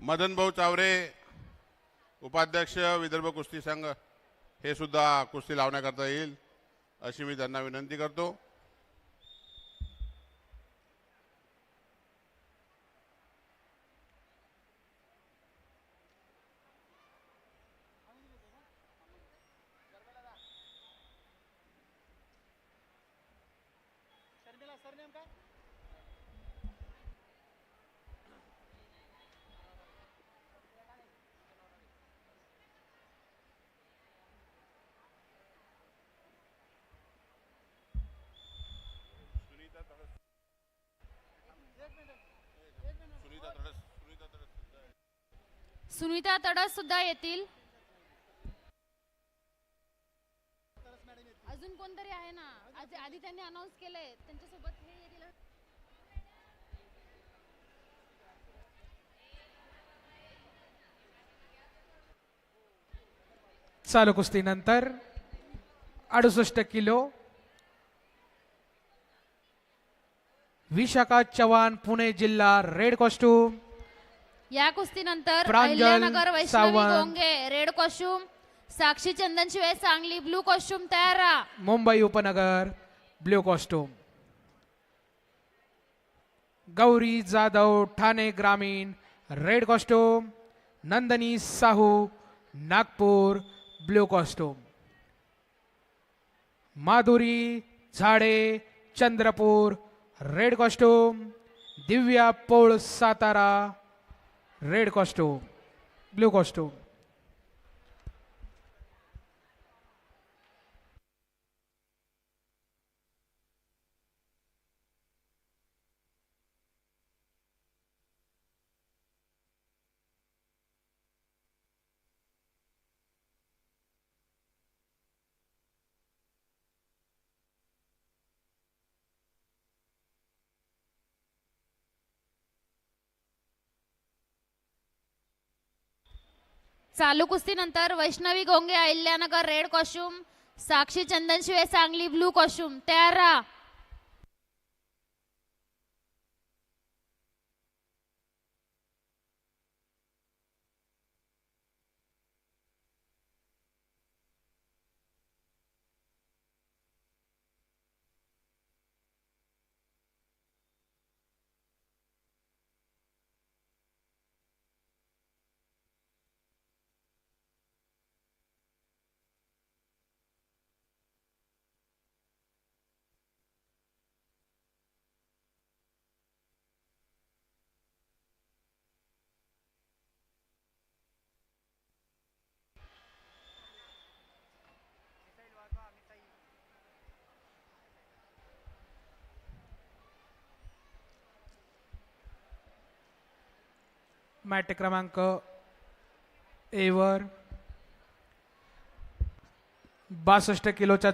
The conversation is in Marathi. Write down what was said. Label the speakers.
Speaker 1: मदन भाऊ चावरे उपाध्यक्ष विदर्भ कुस्ती संघ हे सुद्धा कुस्ती लावण्याकरता येईल अशी मी त्यांना विनंती करतो.
Speaker 2: सुनीता तडस सुद्धा येतील. अजून कोणतरी आहे ना? आज- आधी त्यांनी अनाऊन्स केलंय. त्यांच्यासोबत हे येतील.
Speaker 3: चालू कुस्तीनंतर अडुसष्ट किलो. विशाखा चव्हाण पुणे जिल्हा रेड कॉस्ट्यूम.
Speaker 2: या कुस्तीनंतर अहिल्यानगर वैष्णवी. गोंगे रेड कॉस्ट्युम साक्षी चंदन शिवाय सांगली ब्लू कॉस्ट्युम तयार राहा.
Speaker 3: मुंबई उपनगर ब्ल्यू कॉस्ट्यूम गौरी जाधव ठाणे ग्रामीण red costume Nandini Sahu Nagpur blue costume Madhuri Zade Chandrapur red costume Divya Pol Satara red costume blue costume
Speaker 2: चालू कुस्तीनंतर वैष्णवी गोंगे अहिल्यानगर रेड कॉस्ट्युम साक्षी चंदन शिवाय सांगली ब्लू कॉस्ट्युम. तयार राहा.
Speaker 3: मॅट क्रमांक एवर बासष्ट किलोच्या